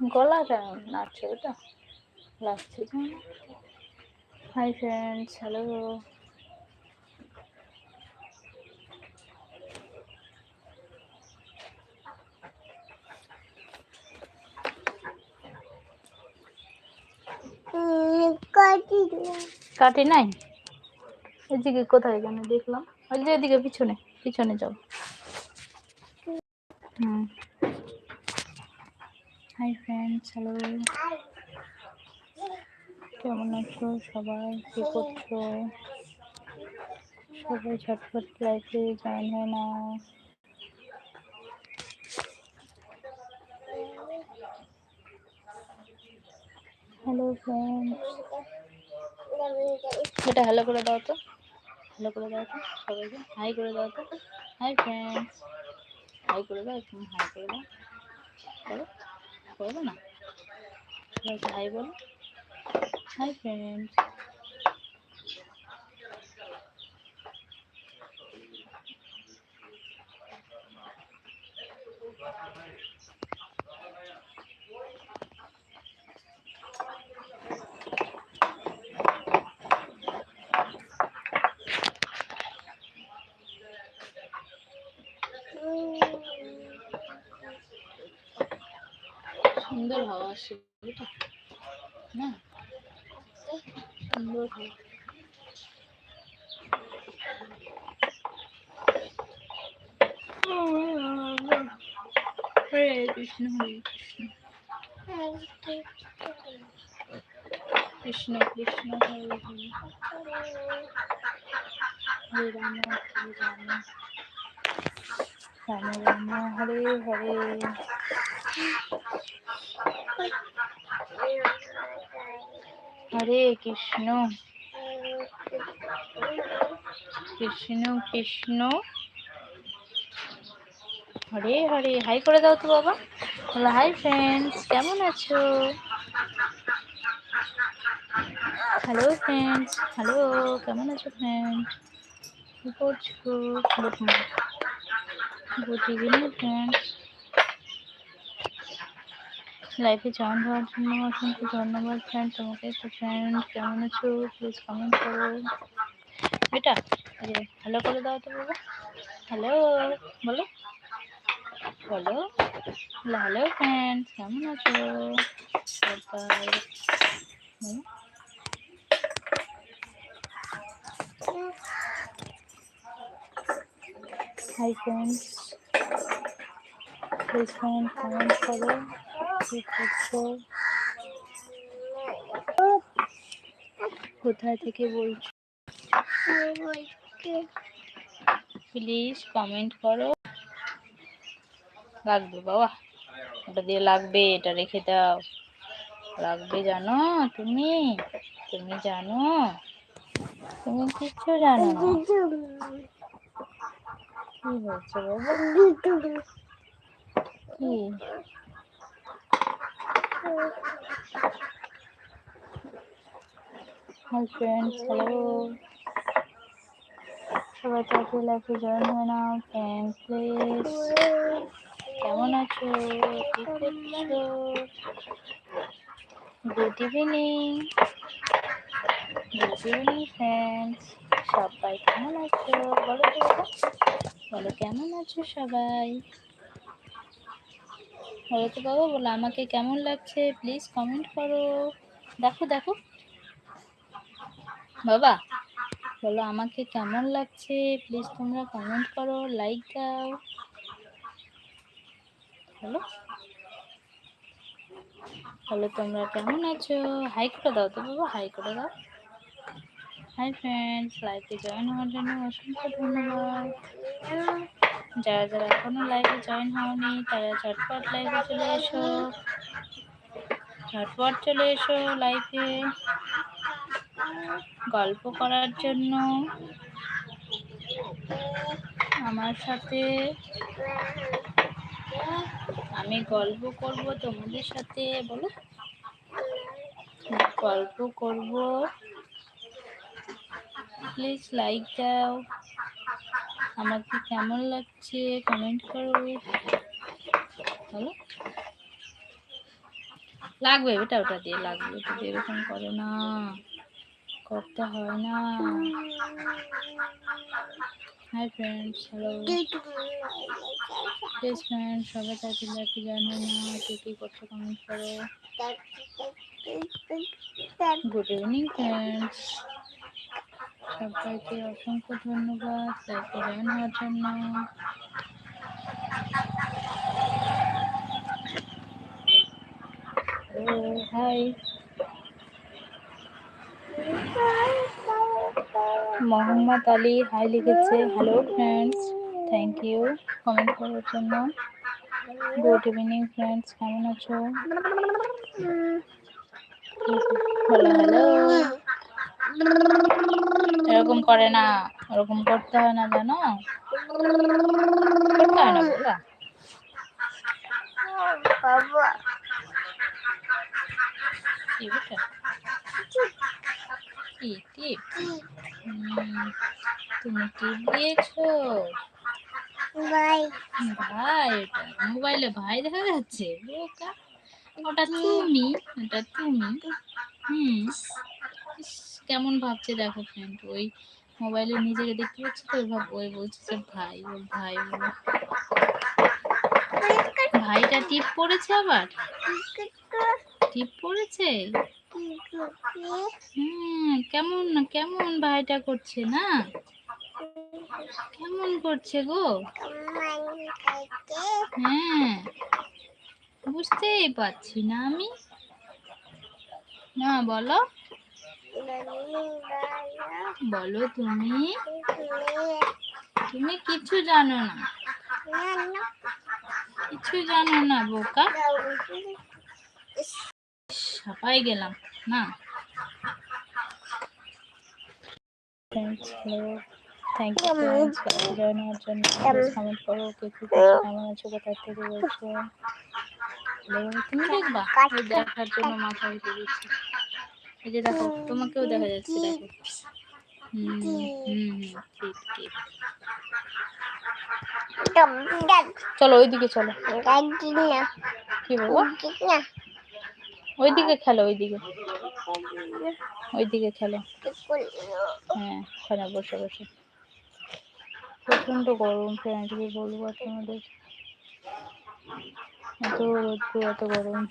গলাটা নাচছে ওটা। লাগছে হাই ফ্রেন্ডস হ্যালো কাটি নাই? এদিকে কোথায় জানো দেখলাম। ওই যে এদিকে পিছনে পিছনে যাও। হুম। হাই ফ্রেন্ডস হ্যালো কেমন আছো সবাই? কি করছ? সবাই ঝটফট লাইফে জয়েন হয় না হ্যালো ফ্রেন্ডস এটা হ্যালো করে দাও তো। হ্যালো করে দাও তো সবাইকে। হাই করে দাও তো। হাই ফ্রেন্ডস হাই করে দাও হাই করে দাও। করব না সবাইকে হাই বলো হাই ফ্রেন্ডস সুন্দর হাওয়া আসছে বুঝলি না সুন্দর হাওয়া হরে কৃষ্ণ হরে কৃষ্ণ কৃষ্ণ কৃষ্ণ হরে হরে হরে রাম হরে রাম রাম রাম হরে হরে হরে কৃষ্ণ। কৃষ্ণ কৃষ্ণ। হরে হরে। হাই করে দাও তো বাবা। বলো, হাই ফ্রেন্ডস কেমন আছো? হ্যালো ফ্রেন্ডস হ্যালো কেমন আছো ফ্রেন্ড কি করছ good morning good evening friends লাইফে জয়েন হওয়ার জন্য। অসংখ্য ধন্যবাদ ফ্রেন্ড তোমাকে তো ফ্রেন্ড কেমন আছো? প্লিজ কমেন্ট করো। এটা হ্যালো করে দাও তো বাবা। হ্যালো বলো। বলো। হ্যালো ফ্রেন্ড কেমন আছো? Hi friends please friend comment করো। কোথায় থেকে বলছো? প্লিজ কমেন্ট করো। লাগবে বাবা। ওটা দিয়ে লাগবে, এটা রেখে দাও। লাগবে জানো তুমি? তুমি জানো? তুমি কিচ্ছু জানো কি হয়েছে বাবা? কি? হাই ফ্রেন্ডস হ্যালো সবাই চাকরি লাইফে জয়েন হয় না। ফ্রেন্ড প্লিজ কেমন আছো? কি করছ? Good evening good evening friends সবাই কেমন আছো? বলো তো। বলো, কেমন আছো সবাই? বলো তো বাবা বলো, আমাকে কেমন লাগছে? প্লিজ কমেন্ট করো। দেখো দেখো। বাবা, বলো, আমাকে কেমন লাগছে? প্লিজ তোমরা কমেন্ট করো লাইক দাও। হ্যালো বলো, তোমরা কেমন আছো? হাই করে দাও তো বাবা হাই করে দাও। হাই ফ্রেন্ডস লাইভে জয়েন হওয়ার জন্য অসংখ্য ধন্যবাদ। যারা যারা এখনও লাইভে জয়েন হওনি, তারা ঝটপট লাইভে চলে এসো। ঝটপট চলে এসো লাইভে গল্প করার জন্য। আমার সাথে আমি গল্প করব তোমাদের সাথে, বলো। গল্প করব। প্লিজ লাইক দাও। আমাকে কেমন লাগছে? কমেন্ট করো। বলো লাগবে, ওটা ওটা দিয়ে লাগবে, ওটা দিয়ে এরকম করে না। করতে হয় না। Hi friends hello please friend সবাই তাকে দেখে জানো না, কে কী করছ কমেন্ট করো। গুড ইভিনিং ফ্রেন্ডস সবাইকে অসংখ্য ধন্যবাদ। জয়েন হওয়ার জন্য হাই মোহাম্মদ আলী হাই লিখেছে। Hello friends thank you comment করার জন্য। গুড ইভিনিং ফ্রেন্ডস কেমন আছো? হ্যালো হ্যালো এরকম করে না, ওরকম করতে হয় না জানো কি কি তুমি টিপ দিয়েছ? ভাই, এটা মোবাইলে ভাই দেখা যাচ্ছে ওটা তুমি ওটা তুমি। হুম কেমন ভাবছে দেখো ফ্রেন্ড ওই মোবাইলে নিজেকে দেখতে পাচ্ছে তো? ভাব ওই বলছে যে, ভাই ওর ভাই। ভাইটা টিপ পড়েছে আবার? টিপ পড়েছে? হুম, কেমন কেমন ভাইটা করছে না? কেমন করছে গো? হ্যাঁ বুঝতেই পারছি না আমি। না, বলো। বলো তুমি। তুমি কিছু জানো না। কিছু জানো না বোকা? সাপাই গেলাম না? থ্যাংক ইউ জয়েন হওয়ার জন্য কমেন্ট করো কে কি কেমন? আছো? কোথায় থেকে বলছো? তুমি দেখবা? দেখার জন্য মাথা উঠে দিচ্ছি। এই যে দেখো তোমাকেও দেখা যাচ্ছে দেখো। হুম হুম হুম ঠিক ঠিক। চলো ওইদিকে চলো। কি বলব? ওইদিকে খেলো ওইদিকে। ওইদিকে খেলো। হ্যাঁ ওখানে বসে বসে। প্রচণ্ড গরম ফ্রেন্ড কি বলব তোমাদের এত রোদ্দুর এত গরম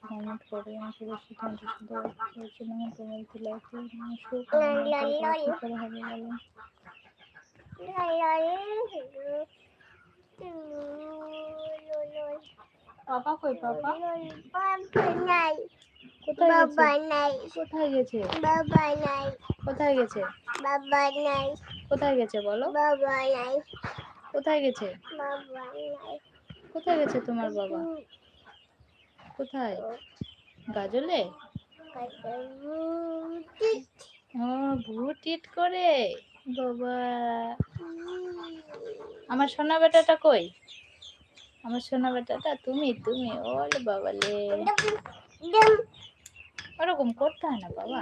কমেন্ট করে আমাকে বেশি ঠান্ডা শুধু হয়েছিল না তোমার কি লাইফে করে হবে বলো পাপা কই পাপা কোথায় গেছে? কোথায় গেছে? কোথায় গেছে? কোথায় গেছে বলো? কোথায় গেছে? কোথায় গেছে তোমার বাবা? কোথায়? গাজলে? ও ভূত টিট করে। বাবা। আমার সোনা বেটাটা কই? আমার সোনা বেটাটা তুমি তুমি। ওলে বাবালে ওরকম করতে হয় না বাবা।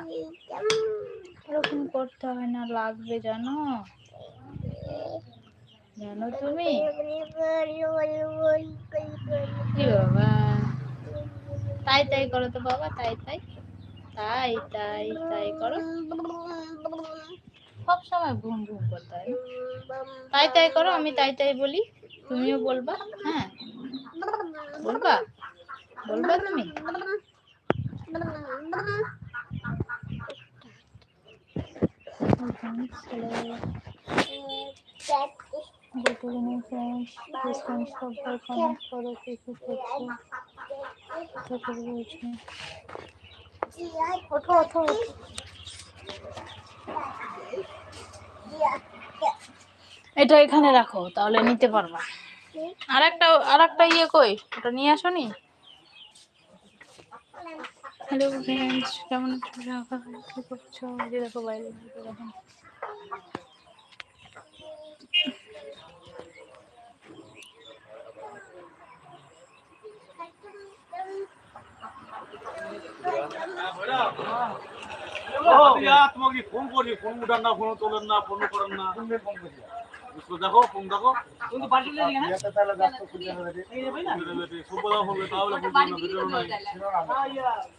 ওরকম করতে হয় না, লাগবে জানো জানো তুমি বাবা? তাই তাই করো তো বাবা, তাই তাই। তাই তাই তাই করো। সব সময় ঘুম ঘুম করতে হয় তাই তাই করো, আমি তাই তাই বলি। তুমিও বলবা হ্যাঁ। বলবা? বলবা তুমি? ওঠো এটা এখানে রাখো, তাহলে নিতে পারবা। আর একটা আর একটা ইয়ে কই? ওটা নিয়ে আসো নি হ্যালো ফ্রেন্ডস কেমন আছো সবাই কি করছো এই যে দেখো বাইরে ঘুরে দেখো তোমাকে ফোন করি ফোন উঠান না ফোন তোলেন না ফোন করেন না उसको देखो ফোন দেখো সুব্বদা বলবে তাহলে ফোন করবে ভিডিও নাই আচ্ছা ছিল না মোবাইলটা ছিল না তোমার হ্যাঁ খবর তো দেখো আচ্ছা যোগ নাকি আর যোগ নাকি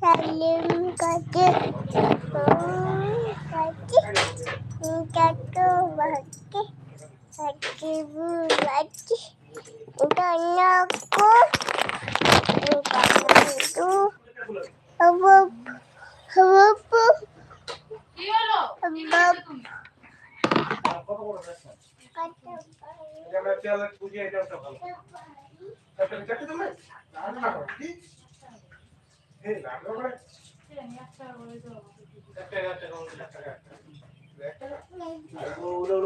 Salim kaji, kaji, kaji, kaji, kaji,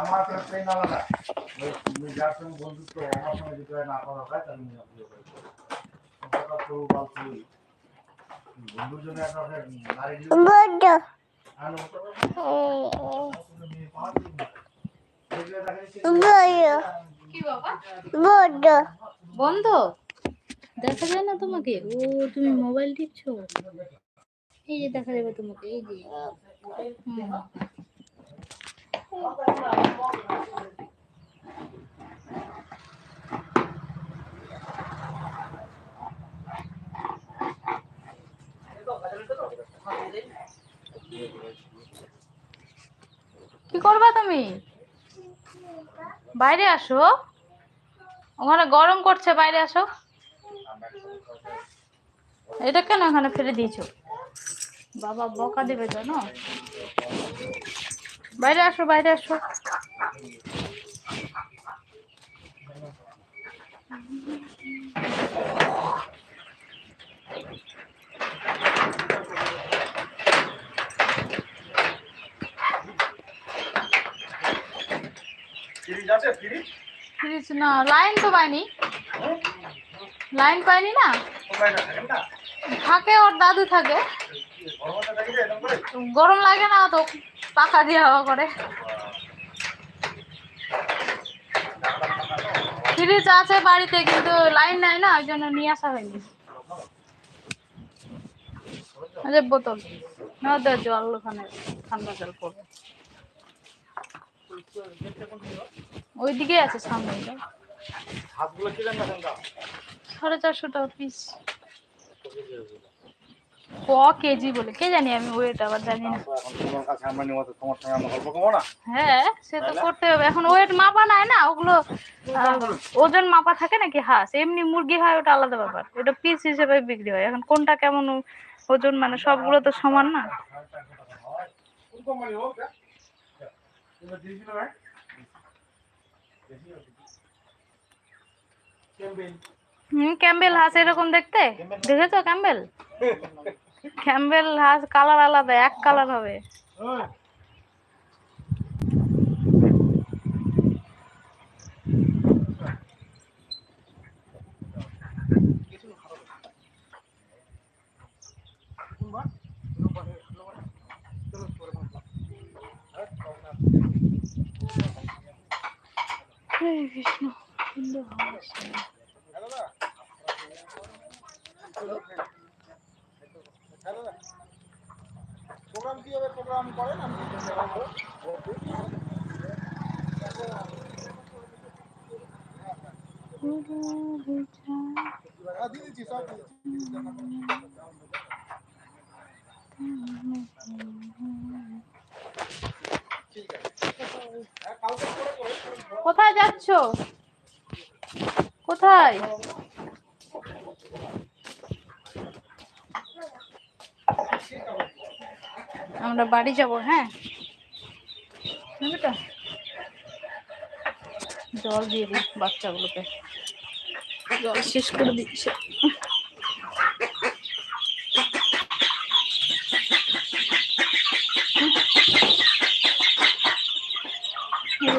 আমার একটা ট্রেন আলাদা ওই তুমি যার সঙ্গে বন্ধুত্ব আমার সঙ্গে যদি হয় না করা হয় তাহলে আমি আপনি সম্পর্ক করব বা তুই বন্ধুর জন্য একটা নারী bodoh. আনো Bodoh. বন্ধ? দেখা যায় না তোমাকে? ও, তুমি মোবাইল টিপছো? এই যে দেখা যাবে তোমাকে, এই যে। কি করবা তুমি? বাইরে আসো। ওখানে গরম করছে, বাইরে আসো। এটা কেন ওখানে ফেলে দিয়েছ? বাবা, বকা দেবে তো, না? বাইরে আসো বাইরে আসো। ফ্রিজ আছে, ফ্রিজ? ফ্রিজ না লাইন তো পাইনি। লাইন পাইনি না? থাকে ওর, দাদু থাকে। গরম লাগে না তো পাখা দিয়ে হাওয়া করে। ফ্রিজ আছে বাড়িতে, কিন্তু লাইন নাই না, ওই জন্য নিয়ে আসা হয়নি। এই বোতল। না জল ওখানে, ঠান্ডা জল পড়বে। ওইদিকে আছে সামনে। সাড়ে চারশো টাকা পিস ক কেজি বলে কে জানি আমি ওয়েট আবার জানি না। হ্যাঁ সে তো করতে হবে। এখন ওয়েট মাপা নাই না ওগুলো ওজন মাপা থাকে নাকি? হাঁস এমনি মুরগি হয় ওটা আলাদা ব্যাপার। এটা পিস হিসেবে বিক্রি হয়। এখন কোনটা কেমন ওজন মানে সবগুলো তো সমান না কোন কোম্পানি হোক তুমি দিয়েছিল না ক্যাম্পেইন হুম ক্যাম্বেল হাঁস এরকম দেখতে? দেখেছ ক্যাম্বেল ক্যাম্বেল হাঁস কালার আলাদা এক কালার হবে। হরে কৃষ্ণ। সুন্দর প্রোগ্রাম কীভাবে প্রোগ্রাম করেন আমি জানাব হ্যাঁ, দিয়ে দিচ্ছি সব দিয়ে দিচ্ছি। ঠিক আছে হ্যাঁ কালকে করে করে কোথায় যাচ্ছ? কোথায়? আমরা বাড়ি যাব হ্যাঁ? জল দিয়ে দিই বাচ্চাগুলোকে। জল শেষ করে দিচ্ছে।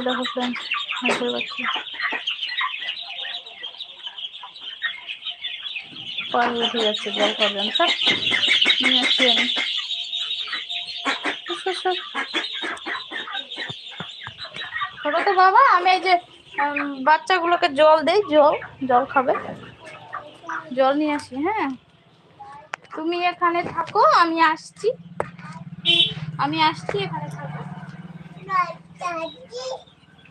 দেখো ফ্রেন্ড হাঁসের বাচ্চা পায়ে উঠে যাচ্ছে, জল খাবেন সব নিয়ে আসছি আমি সর। ছোট তো বাবা, আমি এই যে বাচ্চাগুলোকে জল দেই, জল জল খাবে। জল নিয়ে আসি হ্যাঁ। তুমি এখানে থাকো, আমি আসছি। আমি আসছি, এখানে থাকো।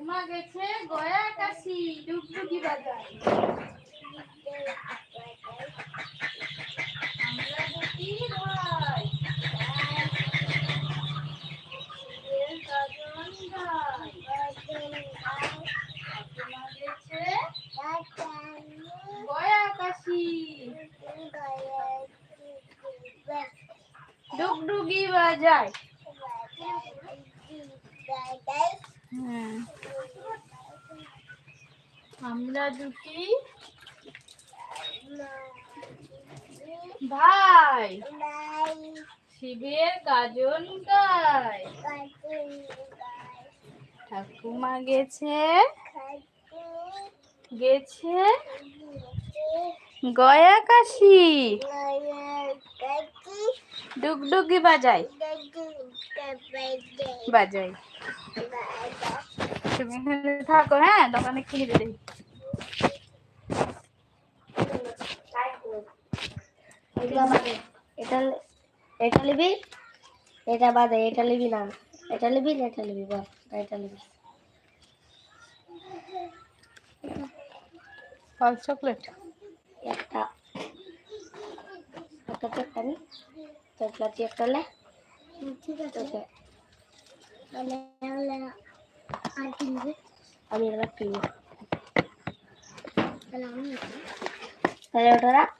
উমা গেছে গয়া কাশি ডুগডুগি বাজার। আমরা দুটি ভাই। শিবের গাজন গাই উমা গেছে গয়া কাশি ডুগডুগি বাজায় হ্যাঁ। আমরা দুটি ভাই। শিবের গাজন গায়। ঠাকুমা গেছে। গেছে। গয়া কাশি ডুগডুগি বাজায়। বাজায় তুমি থাকো হ্যাঁ দোকানে কিনে দিলে এটা এটা নিবি এটা বাদে এটা নিবি না। এটা নিবি এটা নিবি বল এটা নিবি ফল চকলেট। একটা। একটা খাবি। তোর একটা লে। ঠিক আছে। আমি এটা কিনবো তাহলে ওটা রাখ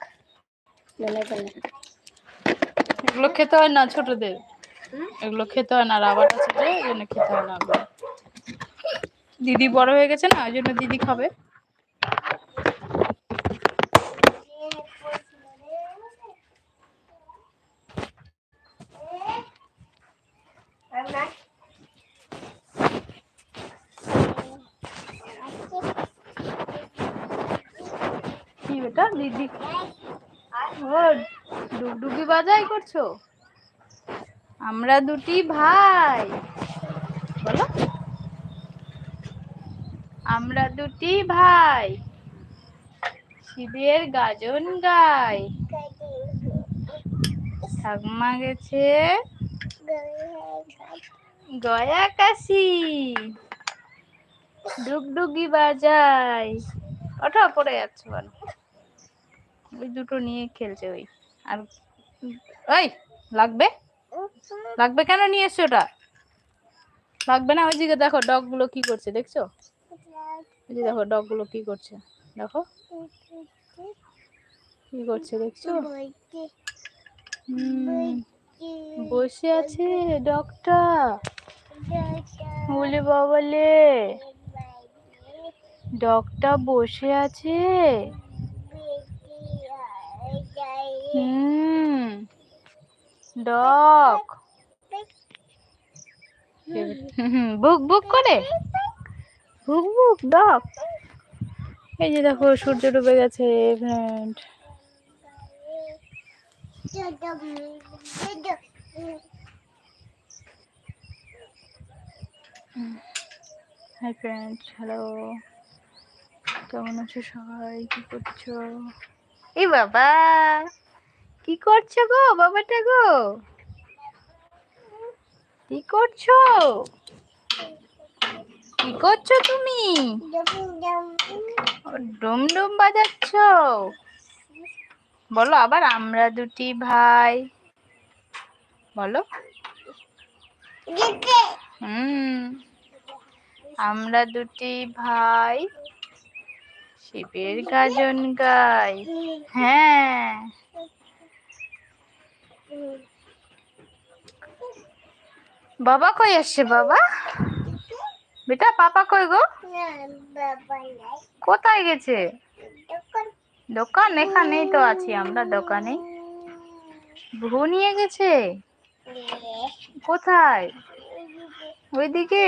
এগুলো খেতে হয় না ছোটদের এগুলো খেতে হয় না রাবার আছে জন্য খেতে হয় না। দিদি বড় হয়ে গেছে না ওই জন্য দিদি খাবে দিদি। ডুগডুগি বাজাই করছ? আমরা দুটি ভাই। বলো। আমরা দুটি ভাই। শিবের গাজন গাই। ঠাকমা গেছে। গয়া কাশি। ডুগডুগি বাজাই। ওটা পড়ে যাচ্ছে কেন ওই দুটো নিয়ে খেলছে ওই। আর ওই, লাগবে? লাগবে কেন নিয়ে এসছো ওটা? লাগবে না? ওইদিকে দেখো ডগগুলো কি করছে, দেখছ? দেখো ডগগুলো কি করছে, দেখো। কি করছে, দেখছ? বসে আছে ডগটা। বলে বাবালে। ডগটা বসে আছে। হুম ডগ বুক বুক করে? বুক বুক ডগ এই যে দেখো সূর্য ডুবে গেছে ফ্রেন্ড হাই ফ্রেন্ড হ্যালো। কেমন আছো সবাই? কি করছ? এই বাবা। কি করছ গো বাবাটা গো? কি করছ? কি করছ তুমি? ও, ডুম ডুম বাজাচ্ছ? বলো আবার আমরা দুটি ভাই। বলো। হুম আমরা দুটি ভাই। শিবের গাজন গাই। হ্যাঁ। বাবা কই আসছে বাবা? বেটা, পাপা কই গো? কোথায় গেছে? দোকান এখানেই তো আছি আমরা, দোকানে। ভু নিয়ে গেছে? কোথায়? ওইদিকে?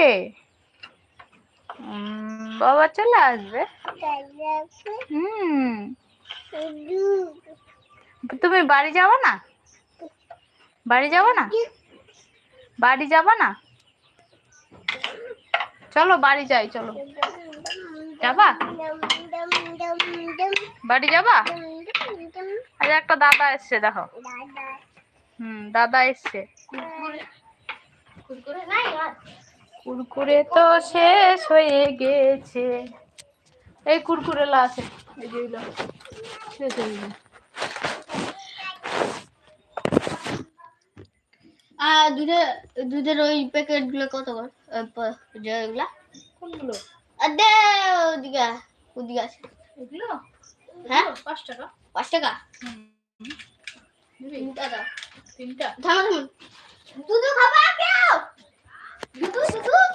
বাবা চলে আসবে? হুম। তুমি বাড়ি যাবে না বাড়ি যাবে না? বাড়ি যাবে না? চলো বাড়ি যাই চলো। যাবা? বাড়ি যাবা? আজ একটা দাদা এসছে দেখো। হুম দাদা এসছে। কুরকুরে তো শেষ হয়ে গেছে। এই কুরকুরে লা আছে। এই যে শেষ হয়ে গেছে। দুধের দুধের ওই প্যাকেটগুলো কত যেগুলা কোনগুলো? দে ওদিকে ওদিকে আছে এগুলো? হ্যাঁ? পাঁচ টাকা। পাঁচ টাকা? তিনটা দাও। তিনটা? থামো থামো। দুধ খাবা কেউ? দুধ দুধ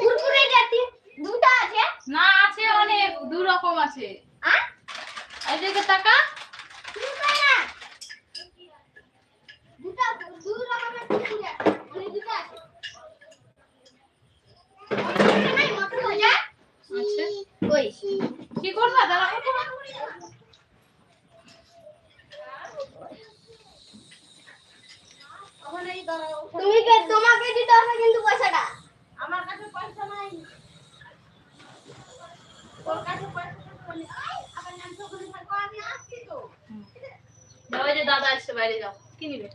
কুরকুরে জাতি দুটা আছে? না আছে অনেক। দু রকম আছে। আর? এই টাকা দুটা না দুটা দু রকমের কুরকুরে মানে দুটা আছে কুরকুরে নাই মটর ভাজা আছে ওই কি করবা দাঁড়া তুমি কে তোমাকে দিতে হবে কিন্তু পয়সাটা আমার কাছে পয়সা নাই তোর কাছে পয়সা থাকলে আমার নাম তো ওখানে থাকো আমি আসছি তো যাও এই যে দাদা এসছে বাইরে যাও কি নিবে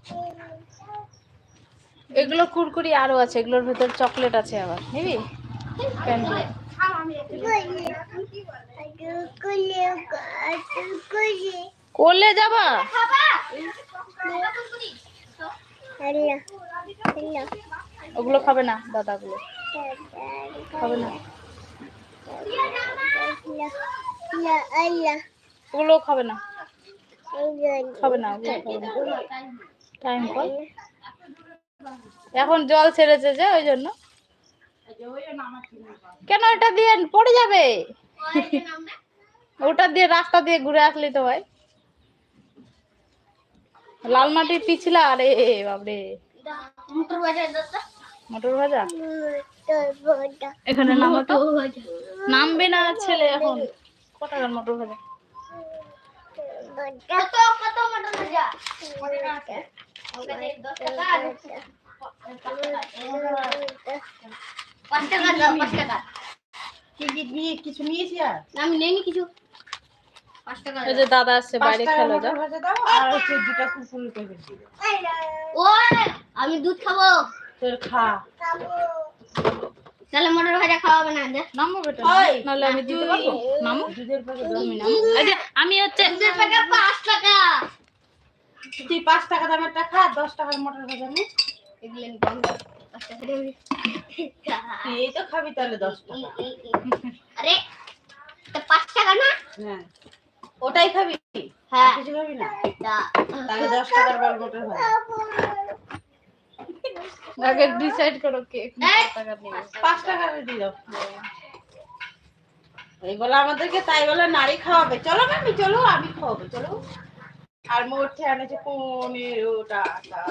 এগুলো কুরকুরি আরও আছে, এগুলোর ভেতর চকলেট আছে আবার, নিবি? করলে যাবা? ওগুলো খাবে না, দাদাগুলো। খাবে না। ওগুলো খাবে না। খাবে না টাইম কল এখন জল ছেড়েছে যে ওই জন্য। কেন এটা দিয়ে পড়ে যাবে? ওটা দিয়ে রাস্তা দিয়ে ঘুরে আসলি তো ভাই। লাল মাটির পিছলা আরে বাবরে মোটর বাজার দাদা ভাজা? এখানে নামবে না ছেলে এখন। কত টাকার মটর ভাজা? কত কত মোটর ভাজা দশ টাকা আর পাঁচ টাকা দাও পাঁচ টাকা কি কি নিয়ে কিছু নিয়েছি আর না, আমি নেইনি কিছু পাঁচ টাকা ওই যে দাদা আসছে বাইরে পাঁচটা খেলো যা। মটর ভাজা দাও আর হচ্ছে দুটা কুকুর প্যাকেট দিও ওই আমি দুধ খাব। তোর খা। তাহলে মটর ভাজা খাওয়াবে না নামো বেটা নাহলে আমি দিতে পারব? নামো দুধের প্যাকেট তুমি নামো যে আমি হচ্ছে দুধের প্যাকেট পাঁচ টাকা। তুই পাঁচ টাকা দামের টাকা দশ টাকার মটর ভাজা নে। এগুলো নিতাম পাঁচ টাকা দেবে তুই এই তো খাবি তাহলে দশ টাকা। আরে তো পাঁচ টাকা না? হ্যাঁ। ওটাই খাবি? হ্যাঁ। কিছু খাবি না? তাহলে দশ টাকার বল মটর ভাজা। আগে ডিসাইড করো কে টাকা নেবে পাঁচ টাকা দিয়ে দাও এই বলে আমাদেরকে তাই বলে নারী খাওয়াবে। চলো আমি চলো আমি খাওয়াবো চলো। আর মোটে আনেছে পনেরো টাকা।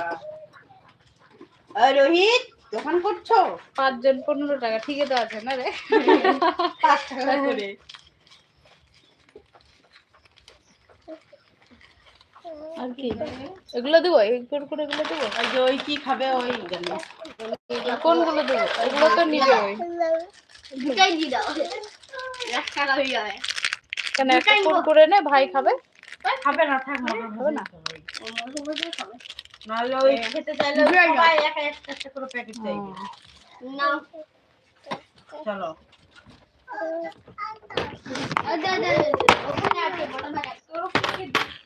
রোহিত দোকান করছ? পাঁচজন পনেরো টাকা ঠিকই তো আছে না রে? পাঁচ টাকা করে। আর কি? এগুলো দেবো? এই কুরকুরে এগুলো দেবো? ওই যে ওই কি খাবে ওই জানে। কোনগুলো দেবো? এগুলো তো নিবে ওই। দুটাই দিয়ে দাও। হয়ে কেন একটা কুরকুরে নে ভাই খাবে? খাবে না থাক না হবে না? নাহলে ওই খেতে চাইলে সবাই একা একটা একটা করে প্যাকেট চাইবে না। চলো। দে দে ওখানে আছে মটর ভাজা আর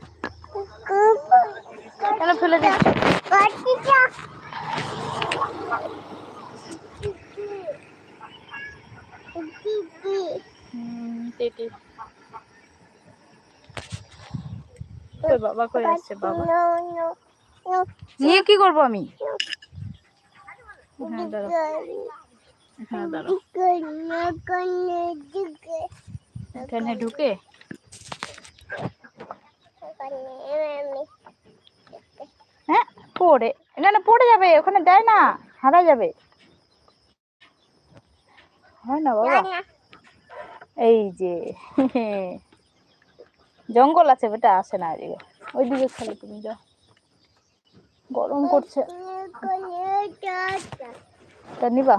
কেন ফেলে বাবা কই আসছে বাবা? নিয়ে কি করব আমি? হ্যাঁ দাঁড়াও হ্যাঁ দাঁড়াও ঢুকে? হ্যাঁ পড়ে। না না পড়ে যাবে ওখানে দেয় না হারা যাবে। হয় না বাবা। এই যে জঙ্গল আছে বেটা আসে না এদিকে। ওইদিকে খেলো তুমি যাও। গরম করছে। তা নিবা।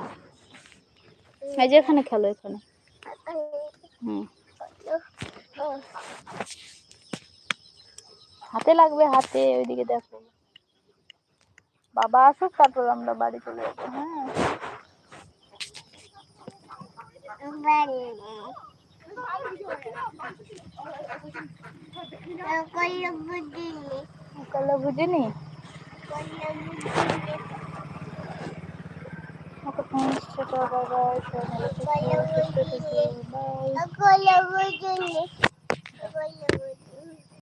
এই যে এখানে খেলো এখানে। হুম। হাতে লাগবে, হাতে, ওইদিকে দেখো। বাবা আসুক, তারপর আমরা বাড়ি চলে যাব হ্যাঁ। কালো বুঝিনি ওকে পৌঁছতে বাবা বাই বাই